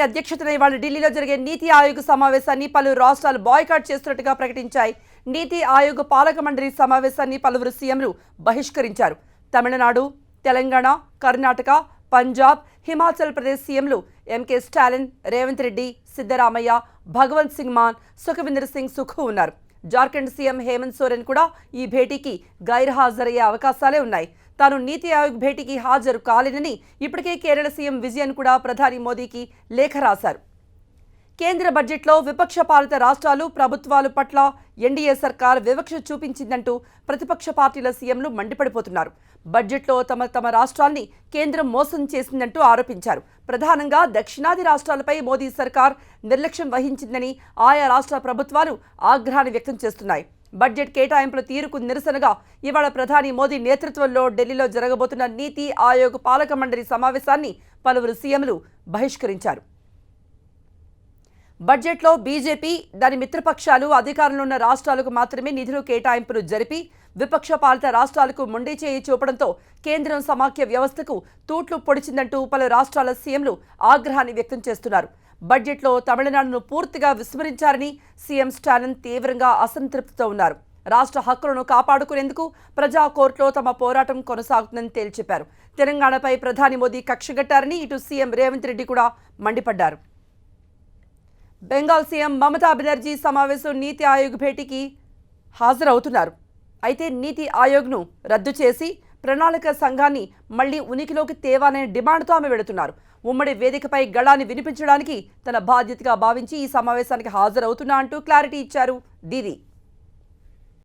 గాంధీ అధ్యక్షతన ఇవాళ ఢిల్లీలో జరిగే నీతి ఆయోగ్ సమావేశాన్ని పలు రాష్ట్రాలు బాయ్కాట్ చేస్తున్నట్టుగా ప్రకటించాయి. నీతి ఆయోగ్ పాలక మండలి సమావేశాన్ని పలువురు సీఎంలు బహిష్కరించారు. తమిళనాడు తెలంగాణ కర్ణాటక పంజాబ్ హిమాచల్ ప్రదేశ్ సీఎంలు ఎంకే స్టాలిన్ రేవంత్ రెడ్డి సిద్దరామయ్య భగవంత్ సింగ్ మాన్ సుఖవిందర్ సింగ్ సుఖు ఉన్నారు. జార్ఖండ్ సీఎం హేమంత్ సోరెన్ కూడా ఈ భేటీకి గైర్హాజరయ్యే అవకాశాలే ఉన్నాయి. తాను నీతి ఆయోగ్ భేటీకి హాజరు కాలేనని ఇప్పటికే కేరళ సీఎం విజయన్ కూడా ప్రధాని మోదీకి లేఖ రాశారు. కేంద్ర బడ్జెట్లో విపక్ష పాలిత రాష్ట్రాలు ప్రభుత్వాలు పట్ల ఎన్డీఏ సర్కార్ వివక్ష చూపించిందంటూ ప్రతిపక్ష పార్టీల సీఎంలు మండిపడిపోతున్నారు. బడ్జెట్లో తమ తమ రాష్ట్రాల్ని కేంద్రం మోసం చేసిందంటూ ఆరోపించారు. ప్రధానంగా దక్షిణాది రాష్ట్రాలపై మోదీ సర్కార్ నిర్లక్ష్యం వహించిందని ఆయా రాష్ట్ర ప్రభుత్వాలు ఆగ్రహాన్ని వ్యక్తం చేస్తున్నాయి. బడ్జెట్ కేటాయింపుల తీరుకు నిరసనగా ఇవాళ ప్రధాని మోదీ నేతృత్వంలో ఢిల్లీలో జరగబోతున్న నీతి ఆయోగ్ పాలక మండలి సమావేశాన్ని పలువురు సీఎంలు బహిష్కరించారు. బడ్జెట్లో బీజేపీ దాని మిత్రపక్షాలు అధికారంలో ఉన్న రాష్ట్రాలకు మాత్రమే నిధులు కేటాయింపులు జరిపి విపక్ష పాలిత రాష్ట్రాలకు మొండి చేయి చూపడంతో కేంద్రం సమాఖ్య వ్యవస్థకు తూట్లు పొడిచిందంటూ పలు రాష్ట్రాల సీఎంలు ఆగ్రహాన్ని వ్యక్తం చేస్తున్నారు. బడ్జెట్లో తమిళనాడును పూర్తిగా విస్మరించారని సీఎం స్టాలిన్ తీవ్రంగా అసంతృప్తితో ఉన్నారు. రాష్ట్ర హక్కులను కాపాడుకునేందుకు ప్రజా కోర్టులో తమ పోరాటం కొనసాగుతుందని తేల్చెప్పారు. తెలంగాణపై ప్రధాని మోదీ కక్షగట్టారని ఇటు సీఎం రేవంత్ రెడ్డి కూడా మండిపడ్డారు. బెంగాల్ సీఎం మమతా బెనర్జీ సమావేశం నీతి ఆయోగ్ భేటీకి హాజరవుతున్నారు. అయితే నీతి ఆయోగ్ను రద్దు చేసి ప్రణాళిక సంఘాన్ని మళ్ళీ ఉనికిలోకి తేవాలనే డిమాండ్తో ఆమె వెళుతున్నారు. ఉమ్మడి వేదికపై గళాన్ని వినిపించడానికి తన బాధ్యతగా భావించి ఈ సమావేశానికి హాజరవుతున్నా అంటూ క్లారిటీ ఇచ్చారు దీది.